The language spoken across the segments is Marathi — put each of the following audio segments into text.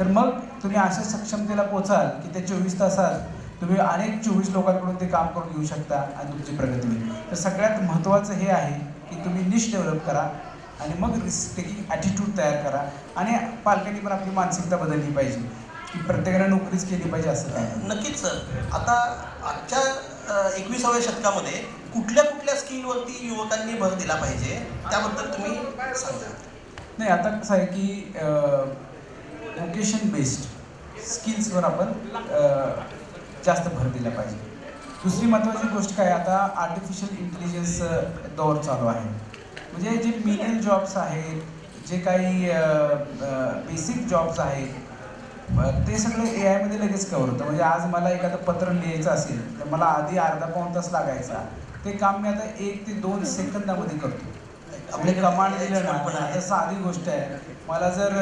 तर मग तुम्ही अशा सक्षमतेला पोचाल की त्या चोवीस तासात तुम्ही अनेक चोवीस लोकांकडून ते काम करून घेऊ शकता आणि तुमची प्रगती होईल. तर सगळ्यात महत्त्वाचं हे आहे की तुम्ही निश डेव्हलप करा आणि मग रिस्क टेकिंग ॲटिट्यूड तयार करा आणि पालकांनी पण आपली मानसिकता बदलली पाहिजे की प्रत्येकाने नोकरीच केली पाहिजे असं काय? नाही. नक्कीच सर. आता आजच्या एकविसाव्या शतकामध्ये कुठल्या कुठल्या स्किलवरती युवकांनी भर दिला पाहिजे त्याबद्दल तुम्ही सांगा. नाही आता कसं आहे की वोकेशन बेस्ड स्किल्सवर आपण जास्त भर दिला पाहिजे. दुसरी महत्त्वाची गोष्ट काय आता आर्टिफिशियल इंटेलिजन्स दौर चालू आहे. म्हणजे जे मिनियन जॉब्स आहेत जे काही बेसिक जॉब्स आहेत ते सगळे ए आयमध्ये लगेच कवर होतं. म्हणजे आज मला एखादं पत्र लिहायचं असेल तर मला आधी अर्धा पाऊण तास लागायचा. ते काम मी आता एक ते दोन सेकंदामध्ये करतो. आपले कमांड दिलं ना पण आहे. आता साधी गोष्ट आहे. मला जर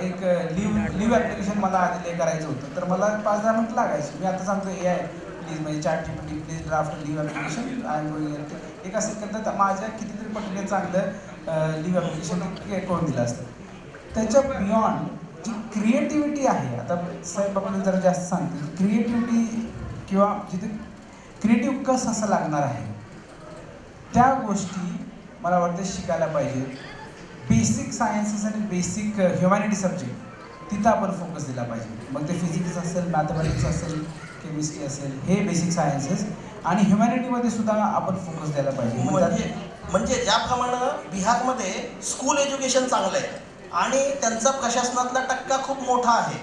एक लिव्ह लिव्ह ॲप्लिकेशन मला आधी हे करायचं होतं तर मला पाच दहा मिनिट लागायची. मी आता सांगतो ए आय प्लीज म्हणजे chat GPT please draft leave application I going एका करता माझ्या कितीतरी पटीने चांगलं लिव्ह ॲप्लिकेशन करून दिलं असतं. त्याच्या बियॉन्ड जी क्रिएटिव्हिटी आहे आता साहेब आपल्याला जरा जास्त सांगतील. क्रिएटिव्हिटी किंवा जिथे क्रिएटिव्ह कस असं लागणार आहे त्या गोष्टी मला वाटतं शिकायला पाहिजे. बेसिक सायन्सेस आणि बेसिक ह्युमॅनिटी सब्जेक्ट तिथं आपण फोकस दिला पाहिजे. मग ते फिजिक्स असेल मॅथमॅटिक्स असेल केमिस्ट्री असेल हे बेसिक सायन्सेस आणि ह्युमॅनिटीमध्ये सुद्धा आपण फोकस द्यायला पाहिजे. म्हणजे म्हणजे ज्याप्रमाणे बिहारमध्ये स्कूल एज्युकेशन चांगलं आहे आणि त्यांचा प्रशासनातला टक्का खूप मोठा आहे.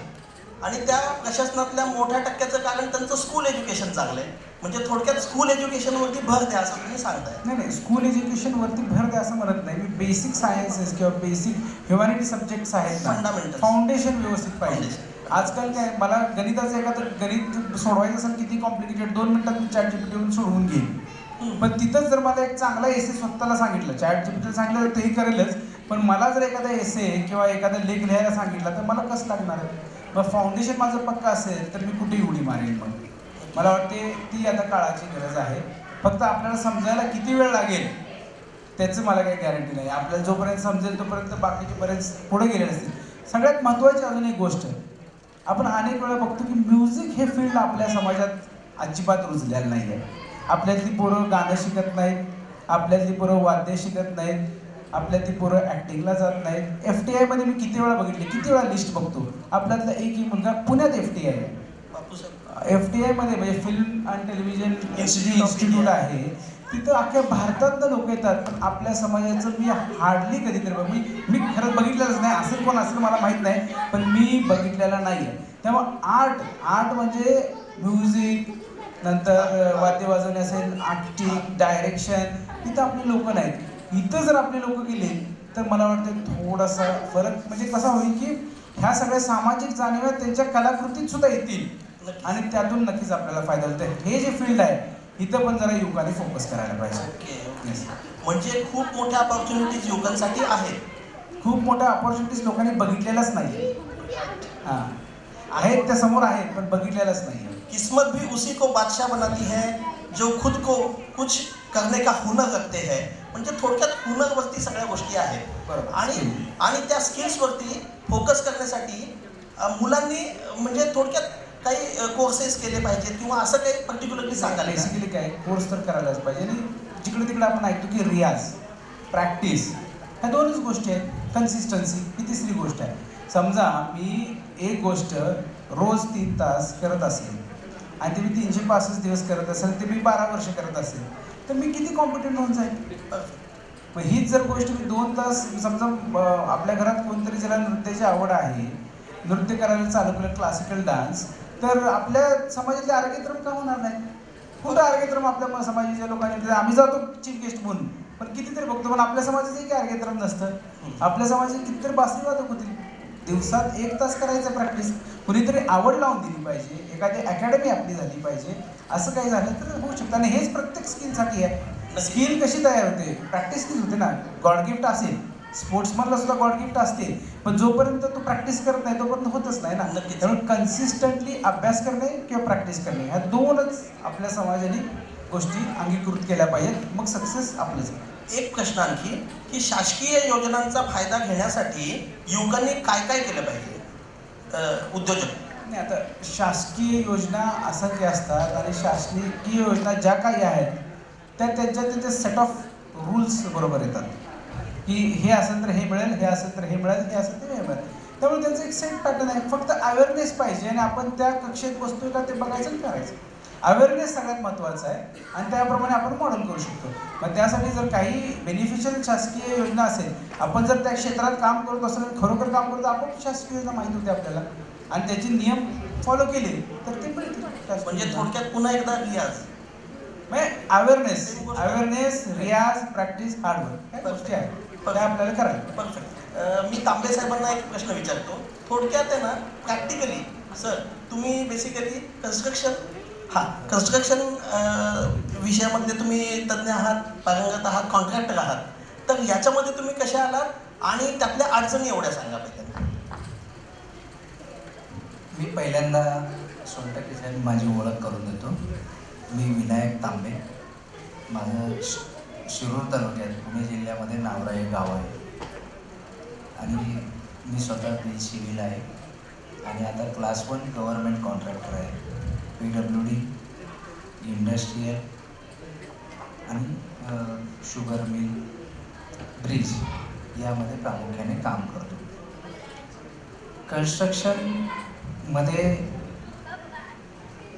आणि त्या प्रशासनातल्या मोठ्या टक्क्याचं कारण त्यांचं स्कूल एज्युकेशन चांगलं आहे. म्हणजे थोडक्यात स्कूल एज्युकेशनवरती भर द्या असं तुम्ही सांगताय. नाही नाही स्कूल एज्युकेशनवरती भर द्या असं म्हणत नाही. मी बेसिक सायन्सेस किंवा बेसिक ह्युमॅनिटी सब्जेक्ट्स आहेत Fundamentals. फाउंडेशन व्यवस्थित पाहिजे. आजकाल काय मला गणिताचं एखादं गणित सोडवायचं असेल किती कॉम्प्लिकेटेड दोन मिनिटात मी चॅट जीपीटीवरून सोडवून घेईन. पण तिथंच जर मला एक चांगला एसे स्वतःला सांगितलं चॅट जीपीटीला सांगितलं तर तेही करेलच पण मला जर एखादा एसे किंवा एखादा लेख लिहायला सांगितला तर मला कसं लागणार? आहे मग फाउंडेशन माझं पक्का असेल तर मी कुठेही उडी मारेन मग. मला वाटते ती आता काळाची गरज आहे. फक्त आपल्याला समजायला किती वेळ लागेल त्याचं मला काही गॅरंटी नाही. आपल्याला जोपर्यंत समजेल तोपर्यंत बाकीचे बरेच पुढे गेले असतील. सगळ्यात महत्त्वाची अजून एक गोष्ट आपण अनेक वेळा बघतो की म्युझिक हे फील्ड आपल्या समाजात अजिबात रुजलेलं नाही आहे आपल्यातली पोरं गाणं शिकत नाहीत आपल्यातली पोरं वाद्य शिकत नाहीत आपल्यातली पोरं ॲक्टिंगला जात नाहीत. एफ टी आयमध्ये मी किती वेळा बघितले किती वेळा लिस्ट बघतो. आपल्यातला एकही मुलगा पुण्यात एफ टी आय आहे. एफ टी आयमध्ये म्हणजे फिल्म अँड टेलिव्हिजन इन्स्टिट्यूट. आहे. तिथं अख्ख्या भारतातनं लोक येतात पण आपल्या समाजाचं मी हार्डली कधीतरी बघ- मी मी खरंच बघितलेलंच नाही. असेल कोण असेल मला माहीत नाही पण मी बघितलेला नाही आहे त्यामुळं आर्ट आर्ट म्हणजे म्युझिक नंतर वाद्य वाजवणे असेल ॲक्टिंग डायरेक्शन तिथं आपली लोक नाहीत. इथं जर आपले लोक गेले तर मला वाटतं थोडासा फरक म्हणजे कसा होईल की ह्या सगळ्या सामाजिक जाणीवा त्यांच्या कलाकृतीत सुद्धा येतील. आणि त्यातून नक्कीच आपल्याला फायदा होतो हे जे फील्ड आहे इथं पण जरा युवकांनी फोकस करायला पाहिजे. म्हणजे खूप मोठ्या ऑपॉर्च्युनिटीज युवकांसाठी आहेत. खूप मोठ्या ऑपॉर्च्युनिटीज लोकांनी बघितलेल्याच नाही हां. आहेत त्या समोर आहेत पण बघितलेल्याच नाही किस्मत भी उसी को बादशाह बनाती है जो खुद को कुछ करने का हुनर रखते हैं. म्हणजे थोडक्यात हुनरवरती सगळ्या गोष्टी आहेत. आणि आणि त्या स्किल्सवरती फोकस करण्यासाठी मुलांनी म्हणजे थोडक्यात काही कोर्सेस केले पाहिजेत किंवा असं काही पर्टिक्युलरली सांगाल का? बेसिकली काय कोर्स तर करायलाच पाहिजे आणि जिकडे तिकडे आपण ऐकतो की रियाज प्रॅक्टिस ह्या दोनच गोष्टी आहेत कन्सिस्टन्सी ही तिसरी गोष्ट आहे समजा मी एक गोष्ट रोज तीन तास करत असेल आणि ते मी तीनशे पासष्ट दिवस करत असेल ते मी बारा वर्ष करत असेल तर मी किती कॉम्पिटंट होऊन जाईल मग हीच जर गोष्ट मी दोन तास समजा आपल्या घरात कोणतरी ज्याला नृत्याची आवड आहे नृत्य करायला चालू केलं क्लासिकल डान्स तर आपल्या समाजातले आरोग्यक्रम का होणार नाही? कुठं आरोग्यक्रम आपल्या समाजाच्या लोकांनी आम्ही जातो चीफ गेस्ट म्हणून पण कितीतरी बघतो पण आपल्या समाजाचं काही आरोग्यक्रम नसतं. आपल्या समाजात कितीतरी बासरी वादक होती दिवसात एक तास करायचं प्रॅक्टिस कुणीतरी आवड लावून दिली पाहिजे एखादी अकॅडमी आपली झाली पाहिजे असं काही झालं तर होऊ शकतं. आणि हेच प्रत्येक स्किलसाठी आहे. स्किल कशी तयार होते? प्रॅक्टिस किती होते ना. गॉड गिफ्ट असेल. स्पोर्ट्समनला सुद्धा गॉड गिफ्ट असते. पण जोपर्यंत तू प्रॅक्टिस करत नाही तोपर्यंत होतच नाही ना. त्यामुळे कन्सिस्टंटली अभ्यास करणे किंवा प्रॅक्टिस करणे ह्या दोनच आपल्या समाजाने गोष्टी अंगीकृत केल्या पाहिजेत. मग सक्सेस आपलंच. एक प्रश्न आणखी की शासकीय योजनांचा फायदा घेण्यासाठी युवकांनी काय काय केलं पाहिजे? उद्योजक. नाही आता शासकीय योजना असंख्य असतात आणि शासकीय योजना ज्या काही आहेत त्या त्यांच्या तिथे सेट ऑफ रूल्स बरोबर येतात. की हे असेल तर हे मिळेल हे असेल तर हे मिळेल हे असेल तर हे मिळेल. त्यामुळे त्यांचं एक सेट पॅटर्न आहे. फक्त अवेअरनेस पाहिजे आणि आपण त्या कक्षेत बसतोय का ते बघायचं आणि करायचं. अवेअरनेस सगळ्यात महत्त्वाचं आहे. आणि त्याप्रमाणे आपण मॉडेल करू शकतो. मग त्यासाठी जर काही बेनिफिशियल शासकीय योजना असेल आपण जर त्या क्षेत्रात काम करत असेल खरोखर काम करतो आपण शासकीय योजना माहीत होते आपल्याला. आणि त्याचे नियम फॉलो केले तर ते म्हणजे. थोडक्यात पुन्हा एकदा रियाज. म्हणजे अवेअरनेस अवेअरनेस रियाज प्रॅक्टिस हार्डवर्क या गोष्टी आहेत. त्या आपल्याला करायला परफेक्ट मी तांबे साहेबांना एक प्रश्न विचारतो. थोडक्यात आहे ना प्रॅक्टिकली सर तुम्ही बेसिकली कन्स्ट्रक्शन हां कन्स्ट्रक्शन विषयामध्ये तुम्ही तज्ज्ञ आहात पारंगत आहात कॉन्ट्रॅक्टर आहात. तर याच्यामध्ये तुम्ही कशा आलात आणि त्यातल्या अडचणी एवढ्या सांगा पाहिजे मी पहिल्यांदा सोनटके साहेब माझी ओळख करून देतो. मी विनायक तांबे. माझं शि शिरूर तालुक्यात पुणे जिल्ह्यामध्ये नावरा हे गाव आहे. आणि मी स्वतः सिव्हिल आहे. आणि आता क्लास वन गव्हर्मेंट कॉन्ट्रॅक्टर आहे. पी डब्ल्यू डी इंडस्ट्रीयल आणि शुगर मिल ब्रिज यामध्ये प्रामुख्याने काम करतो. कन्स्ट्रक्शनमध्ये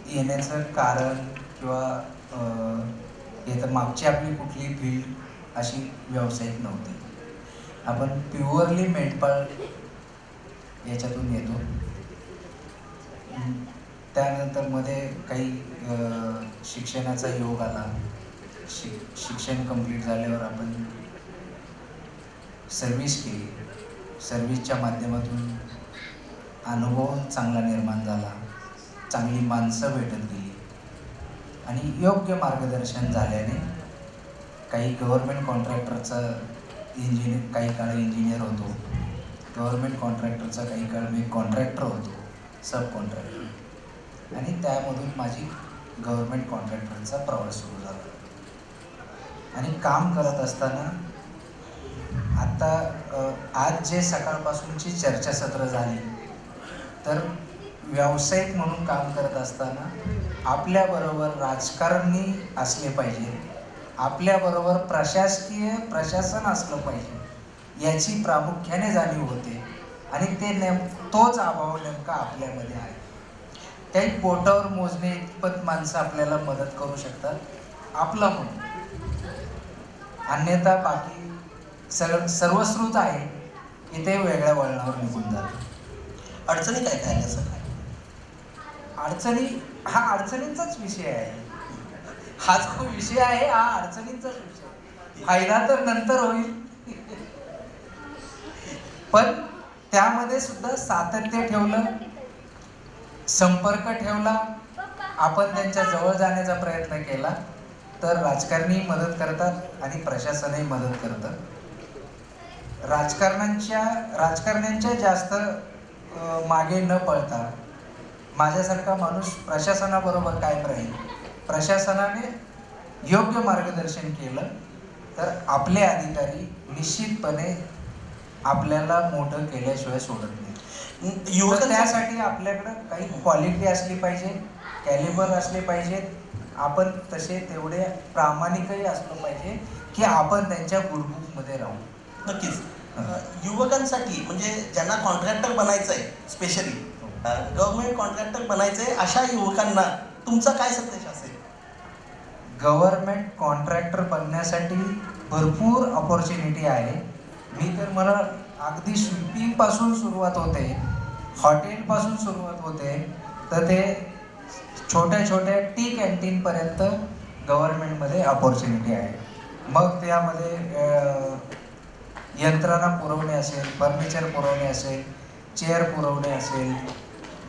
येण्याचं कारण किंवा येतं मागची आपली कुठली फील्ड अशी व्यावसायिक नव्हती. आपण प्युअरली मेंढपाळ याच्यातून येतो. त्यानंतरमध्ये काही शिक्षणाचा योग आला. शिक शिक्षण कंप्लीट झाल्यावर आपण सर्विस केली. सर्विसच्या माध्यमातून अनुभव चांगला निर्माण झाला. चांगली माणसं भेटत गेली. आणि योग्य मार्गदर्शन झाल्याने काही गव्हर्मेंट कॉन्ट्रॅक्टरचा इंजिनियर काही काळ इंजिनियर होतो. गव्हर्मेंट कॉन्ट्रॅक्टरचा काही काळ मी कॉन्ट्रॅक्टर होतो. सब कॉन्ट्रॅक्टर आणि त्यामधून माझी गव्हर्मेंट कॉन्ट्रॅक्टरचा प्रवास सुरू झाला. आणि काम करत असताना आता आज जे सकाळपासूनची चर्चासत्र झाली तर व्यावसायिक म्हणून काम करत असताना आपल्याबरोबर राजकारणी असले पाहिजे आपल्याबरोबर प्रशासकीय प्रशासन असलं पाहिजे याची प्रामुख्याने जाणीव होते. आणि ते नेम तोच अभाव नेमका आपल्यामध्ये आहे. काही बोटावर मोजणे इतपत माणसं आपल्याला मदत करू शकतात. आपला म्हणून. अन्यथा बाकी सर्व सर्वश्रुत आहे. की ते वेगळ्या वळणावर निघून जातं अडचणी काय काय सगळ्या अडचणी हा अडचणींचाच विषय आहे. हा जो विषय आहे हा अडचणींचाच विषय फायदा तर नंतर होईल. पण त्यामध्ये सुद्धा सातत्य ठेवलं संपर्क ठेवला. आपण त्यांच्या जवळ जाण्याचा प्रयत्न केला तर राजकारणी मदत करतात आणि प्रशासनही मदत करतं. राजकारण्यांच्या राजकारण्यांच्या जास्त मागे न पळता माझ्यासारखा माणूस प्रशासनाबरोबर कायम राहील. प्रशासनाने योग्य मार्गदर्शन केलं तर आपले अधिकारी निश्चितपणे आपल्याला मोठं केल्याशिवाय सोडत नाही. युवकांसाठी त्यासाठी आपल्याकडं काही क्वालिटी असली पाहिजे कॅलिबर असले पाहिजेत आपण तसे तेवढे प्रामाणिकही असलं पाहिजे की आपण त्यांच्या गुडबुकमध्ये राहू. नक्कीच. युवकांसाठी म्हणजे ज्यांना कॉन्ट्रॅक्टर बनायचं आहे स्पेशली गव्हर्नमेंट कॉन्ट्रॅक्टर बनायचं आहे अशा युवकांना तुमचा काय संदेश असेल? गव्हर्नमेंट कॉन्ट्रॅक्टर बनण्यासाठी भरपूर ऑपॉर्च्युनिटी आहे. मी तर मला अगदी स्वीपिंगपासून सुरुवात होते. हॉटेलपासून सुरुवात होते. तर ते छोट्या छोट्या टी कॅन्टीनपर्यंत गव्हर्मेंटमध्ये अपॉर्च्युनिटी आहे. मग त्यामध्ये यंत्रणा पुरवणे असेल फर्निचर पुरवणे असेल चेअर पुरवणे असेल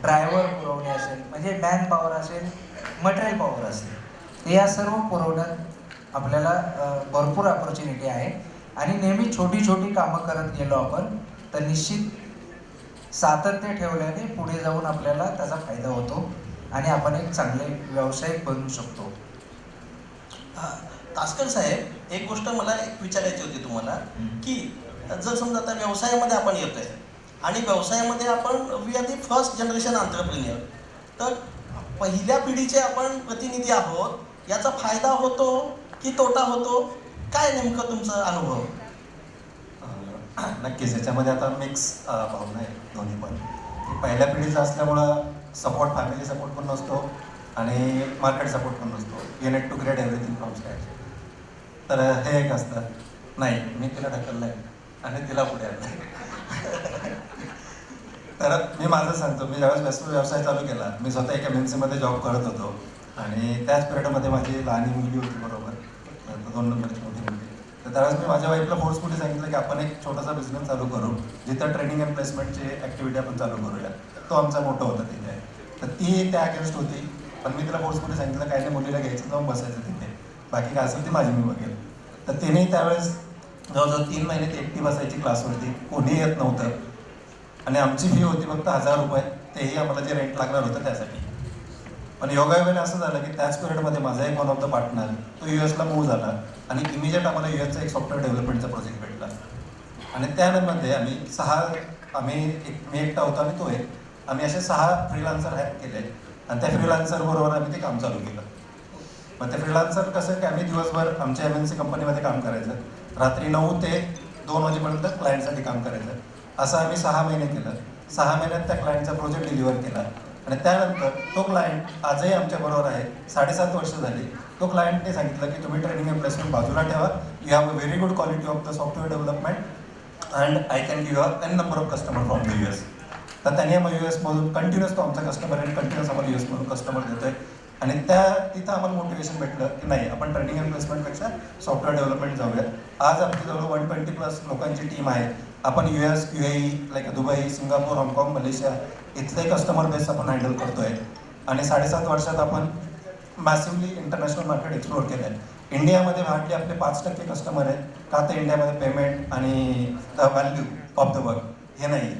ड्रायव्हर पुरवणे असेल म्हणजे मॅन पॉवर असेल मटेरियल पॉवर असेल. या सर्व पुरवण्यात आपल्याला भरपूर अपॉर्च्युनिटी आहे. आणि नेहमी छोटी छोटी कामं करत गेलो आपण तर निश्चित सातत्य ठेवल्याने पुढे जाऊन आपल्याला त्याचा फायदा होतो आणि आपण एक चांगले व्यावसायिक बनू शकतो. तासकर साहेब एक गोष्ट मला एक विचारायची होती तुम्हाला की जर समजा आता व्यवसायामध्ये आपण येतोय आणि व्यवसायामध्ये आपण we are the first generation entrepreneur तर पहिल्या पिढीचे आपण प्रतिनिधी आहोत याचा फायदा होतो की तोटा होतो? काय नेमकं तुमचा अनुभव? नक्कीच याच्यामध्ये आता मिक्स भावना आहे दोन्ही पण. पहिल्या पिढीचं असल्यामुळं सपोर्ट फॅमिली सपोर्ट पण नसतो आणि मार्केट सपोर्ट पण नसतो. You need to create everything from scratch तर हे एक असतं. नाही मी तिला ढकललं आहे आणि तिला पुढे आणलं तर मी माझं सांगतो. मी ज्यावेळेस व्यस्त व्यवसाय चालू केला मी स्वतः एक एम एन सीमध्ये जॉब करत होतो. आणि त्याच पिरियडमध्ये माझी लहान मुलगी होती बरोबर. दोन नंबरची. तर त्यावेळेस मी माझ्या वाईफला फोर्सफुली सांगितलं की आपण एक छोटासा बिझनेस चालू करू जिथं ट्रेनिंग अँड प्लेसमेंटची ॲक्टिव्हिटी आपण चालू करूया. तो आमचा मोठा होता तिथे. तर ती त्या अगेन्स्ट होती पण मी तिला फोर्सफुली सांगितलं काही नाही मुलीला घ्यायचं जाऊन बसायचं तिथे. बाकी काय असेल ती माझी मी बघेल. तर तिनेही त्यावेळेस जवळजवळ तीन महिने ती एकटी बसायची क्लासवरती कोणी येत नव्हतं. आणि आमची फी होती फक्त हजार रुपये. तेही आम्हाला जे रेंट लागणार होतं त्यासाठी. पण योगायोगाने असं झालं की त्याच पिरियडमध्ये माझा एक वन ऑफ द पार्टनर तो यू एसला मूव्ह झाला आणि इमिजिएट आम्हाला यू एसचा एक सॉफ्टवेअर डेव्हलपमेंटचा प्रोजेक्ट भेटला. आणि त्यामध्ये आम्ही सहा आम्ही एक मी एकटा होतो आणि तो एक. आम्ही असे सहा फ्रीलान्सर हॅक केले. आणि त्या फ्रीलान्सर बरोबर आम्ही ते काम चालू केलं. मग ते फ्रीलान्सर कसं की आम्ही दिवसभर आमच्या एम एन सी कंपनीमध्ये काम करायचं. रात्री नऊ ते दोन वाजेपर्यंत क्लायंटसाठी काम करायचं. असं आम्ही सहा महिने केलं. सहा महिन्यात त्या क्लायंटचा प्रोजेक्ट डिलिव्हर केला. आणि त्यानंतर तो क्लायंट आजही आमच्याबरोबर आहे. साडेसात वर्ष झाली. तो क्लायंटने सांगितलं की तुम्ही ट्रेनिंग अँड प्लेसमेंट बाजूला ठेवा. You have a very good quality of the software development and I can give a n number of customer from the U S तर त्याने मग यू एसमधून कंटिन्युअस तो आमचा कस्टमर आहे. कंटिन्युअस आम्हाला यू एसमधून कस्टमर देतोय. आणि त्या तिथं आम्हाला मोटिवेशन भेटलं की नाही आपण ट्रेनिंग अँड प्लेसमेंटपेक्षा सॉफ्टवेअर डेव्हलपमेंट जाऊया आज आमच्याजवळ वन ट्वेंटी प्लस लोकांची टीम आहे. आपण U S U A like Dubai Singapore हाँगकाँग मलेशिया इथले कस्टमर बेस आपण हँडल करतोय. आणि साडेसात वर्षात आपण मॅसिवली इंटरनॅशनल मार्केट एक्सप्लोर केलं आहे इंडियामध्ये हार्डली आपले पाच टक्के कस्टमर आहेत. का तर इंडियामध्ये पेमेंट आणि the value of the work हे नाही. आहे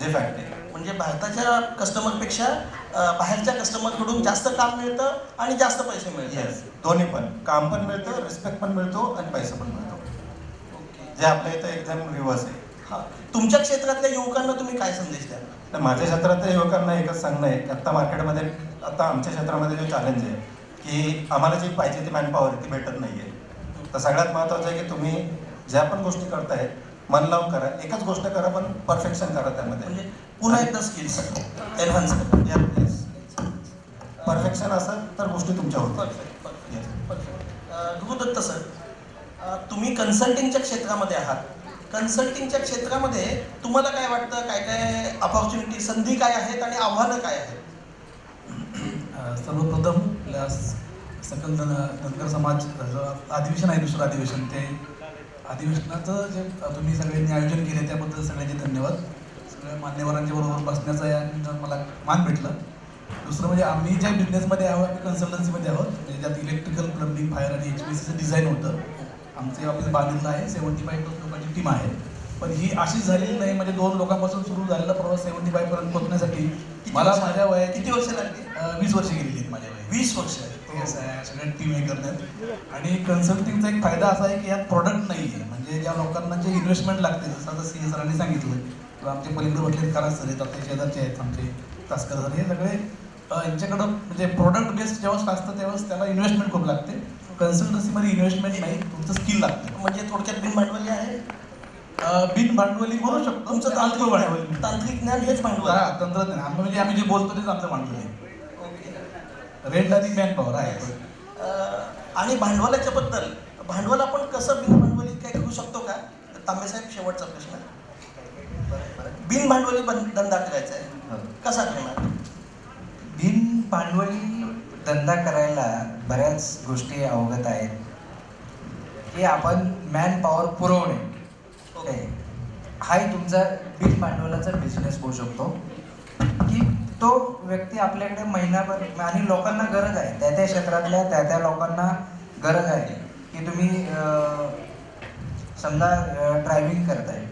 जे फॅक्ट आहे. म्हणजे भारताच्या कस्टमरपेक्षा बाहेरच्या कस्टमरकडून जास्त काम मिळतं आणि जास्त पैसे मिळतात. दोन्ही पण. काम पण मिळतं रिस्पेक्ट पण मिळतो आणि पैसा पण मिळतो जे आपल्या इथं एकदम रिव्हर्स आहे. हा. तुमच्या क्षेत्रातल्या युवकांना तुम्ही काय संदेश द्याल? तर माझ्या क्षेत्रातल्या युवकांना एकच सांगणं आहे. की आत्ता मार्केटमध्ये आता आमच्या क्षेत्रामध्ये जो चॅलेंज आहे की आम्हाला जी पाहिजे ती मॅनपॉवर ती भेटत नाही आहे तर सगळ्यात महत्त्वाचं आहे की तुम्ही ज्या पण गोष्टी करताय मन लावून करा. एकच गोष्ट करा पण परफेक्शन करा त्यामध्ये. म्हणजे पुन्हा एकदा स्किल्स एनहान्स परफेक्शन असेल तर गोष्टी तुमच्या होतात गुरुदत्त सर तुम्ही कन्सल्टिंगच्या क्षेत्रामध्ये आहात. कन्सल्टिंगच्या क्षेत्रामध्ये तुम्हाला काय वाटतं? काय काय अपॉर्च्युनिटी संधी काय आहेत आणि आव्हानं काय आहेत? सर्वप्रथम आपल्या सकल धन धनगर समाज अधिवेशन आहे दुसरं अधिवेशन ते अधिवेशनाचं जे तुम्ही सगळ्यांनी आयोजन केले त्याबद्दल सगळ्यांचे धन्यवाद. सगळ्या मान्यवरांच्या बरोबर बसण्याचा या मला मान भेटलं. दुसरं म्हणजे आम्ही ज्या बिझनेसमध्ये आहोत आम्ही कन्सल्टन्सीमध्ये आहोत म्हणजे त्यात इलेक्ट्रिकल प्लंबिंग फायर आणि एच पी सीचं डिझाईन होतं आमचे ऑफिस बांधलेलं आहे सेवन्टी फाईव्ह प्लस लोकांची टीम आहे. पण ही अशीच झालेली नाही म्हणजे दोन लोकांपासून सुरू झालेला प्रवास सेवन्टी फाईव्ह पर्यंत पोहोचण्यासाठी मला माझ्या वयाची किती वर्ष लागली? वीस वर्ष गेलेली आहेत माझ्या वयाची वीस वर्ष. सगळ्या टीम हे करण्यात. आणि कन्सल्टिंगचा एक फायदा असा आहे की यात प्रॉडक्ट नाही आहे. म्हणजे ज्या लोकांना जे इन्व्हेस्टमेंट लागते जसं आता सी सरांनी सांगितलं किंवा आमचे पलीकडे बसले खराच सर आहेत आपले शेजारचे आहेत आमचे तास्कर सर हे सगळे यांच्याकडं म्हणजे प्रोडक्ट बेस्ड जेव्हा असतं तेव्हाच त्याला इन्व्हेस्टमेंट खूप लागते. कन्सल्टन्सीमध्ये इन्व्हेस्टमेंट नाही तुमचं स्किल लागतं. म्हणजे थोडक्यात बिन भांडवली आहे? बिन भांडवली म्हणू शकतो. तुमचं तांत्रिक भांडवली. तांत्रिक ज्ञान हेच भांडवल. आहे. हा, तंत्रज्ञान. आम्ही म्हणजे आम्ही जे बोलतो तेच आमचं भांडवल आहे. ओके. रेंट आणि मॅन पॉवर आहे आणि भांडवलाच्या बद्दल भांडवल आपण कसं बिन भांडवली काय करू शकतो का? तांबे साहेब शेवटचा प्रश्न. बिन भांडवली धंदा करायचा आहे. कसा करणार? बिन भांडवली धंदा करायला बऱ्याच गोष्टी अवगत आहेत. की आपण मॅन पॉवर पुरवणे. ओके. हाही तुमचा बिन भांडवलाचा बिझनेस होऊ शकतो. की तो व्यक्ती आपल्याकडे महिनाभर आणि लोकांना गरज आहे. त्या त्या क्षेत्रातल्या त्या त्या लोकांना गरज आहे. की तुम्ही समजा ड्रायव्हिंग करताय.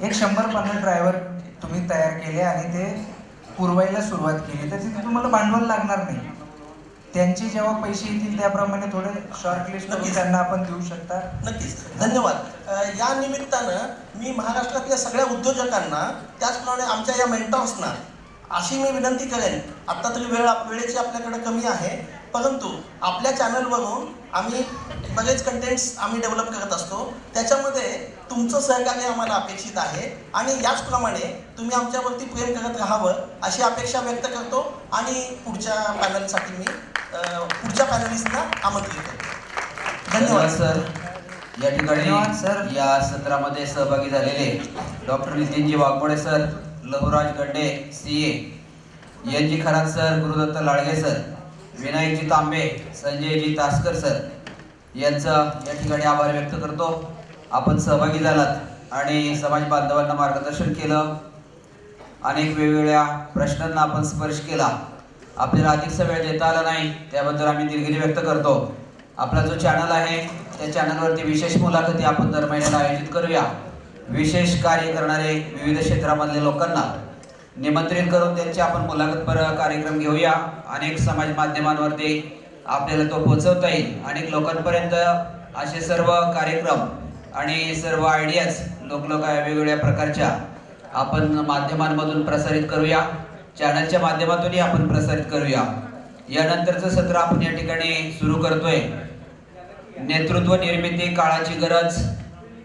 एक शंभर पन्नास ड्रायव्हर तुम्ही तयार केले आणि ते पुरवायला सुरुवात केली. तर तिथे तुम्हाला भांडवल लागणार नाही. त्यांचे जेव्हा पैसे येतील त्याप्रमाणे थोडे शॉर्ट लिस्ट करून. त्यांना आपण देऊ शकता. नक्कीच. धन्यवाद. या निमित्तानं मी महाराष्ट्रातल्या सगळ्या उद्योजकांना त्याचप्रमाणे आमच्या या मेंटॉर्सना अशी मी विनंती करेन. आत्ता तरी वेळ वेळेची आपल्याकडे कमी आहे. परंतु आपल्या चॅनलवरून आम्ही बरेच कंटेंट्स आम्ही डेव्हलप करत असतो. त्याच्यामध्ये तुमचं सहकार्य आम्हाला अपेक्षित आहे. आणि याचप्रमाणे तुम्ही आमच्यावरती प्रेम करत राहावं अशी अपेक्षा व्यक्त करतो. आणि पुढच्या पॅनलसाठी मी पुढच्या पॅनलिस्टना आमंत्रित करतो. धन्यवाद. सर. या ठिकाणी सर. या सत्रामध्ये सहभागी झालेले doctor Nitinji Waghmode sir. Lahuraj Gadde C A. N G Kharat sir. Gurudatt Ladge sir. Vinayakji Tambe Sanjayji Taskar sir. यांचं या ठिकाणी आभार व्यक्त करतो. आपण सहभागी झालात आणि समाज बांधवांना मार्गदर्शन केलं. अनेक वेगवेगळ्या प्रश्नांना आपण स्पर्श केला. आपल्याला अधिकचा वेळ देता आला नाही त्याबद्दल आम्ही दिलगिरी व्यक्त करतो. आपला जो चॅनल आहे त्या चॅनलवरती विशेष मुलाखती आपण दर महिन्याला आयोजित करूया. विशेष कार्य करणारे विविध क्षेत्रामधल्या लोकांना निमंत्रित करून त्यांची आपण मुलाखतपर कार्यक्रम घेऊया. अनेक समाज माध्यमांवरती आपल्याला तो पोहोचवता येईल. अनेक लोकांपर्यंत असे सर्व कार्यक्रम आणि सर्व आयडियाज लोक लोक वेगवेगळ्या प्रकारच्या आपण माध्यमांमधून प्रसारित करूया. चॅनलच्या माध्यमातूनही आपण प्रसारित करूया. यानंतरचं सत्र आपण या ठिकाणी सुरू करतोय. नेतृत्व निर्मिती काळाची गरज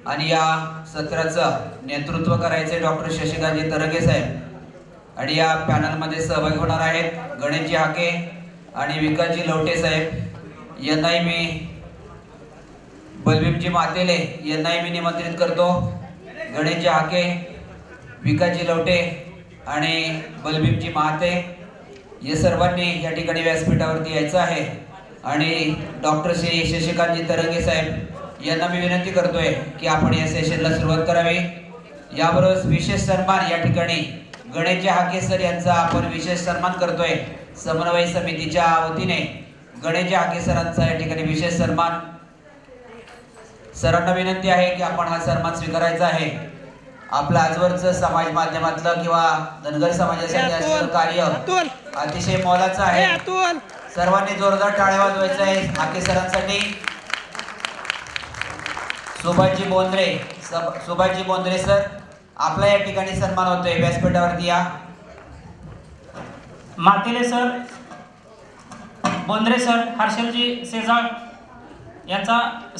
आणि या सत्राचं नेतृत्व करायचे डॉक्टर शशिकांतजी तरगे साहेब. आणि या पॅनलमध्ये सहभागी होणार आहेत गणेशजी हाके आणि विकासजी लवटे साहेब. यांनाही मी बलबीपजी मातेले यांनाही मी निमंत्रित करतो. गणेशजी हाके विकासजी लवटे आणि बलभीमजी महाते या सर्वांनी या ठिकाणी व्यासपीठावरती यायचं आहे. आणि डॉक्टर श्री शशिकांतजी तरंगे साहेब यांना मी विनंती करतोय की आपण या सेशनला सुरुवात करावी. याबरोबर विशेष सन्मान या ठिकाणी गणेशजी हाके सर यांचा आपण विशेष सन्मान करतोय. समन्वय समितीच्या वतीने गणेशजी हाके सरांचा या ठिकाणी विशेष सन्मान. सरांना विनंती आहे की आपण हा सन्मान स्वीकारायचा आहे. आपलं आजवरचं समाज माध्यमातलं किंवा धनगर समाजासाठी असलेलं कार्य अतिशय मोलाचं आहे. सर्वांनी जोरदार टाळ्या वाजवायचं आहे हाके सरांसाठी. सुभाषजी बोंद्रे सुभाषजी बोंद्रे सर आपला या ठिकाणी सन्मान होतोय. व्यासपीठावरती या. मातेले सर बोंद्रे सर हर्षलजी शेजाळ यांचा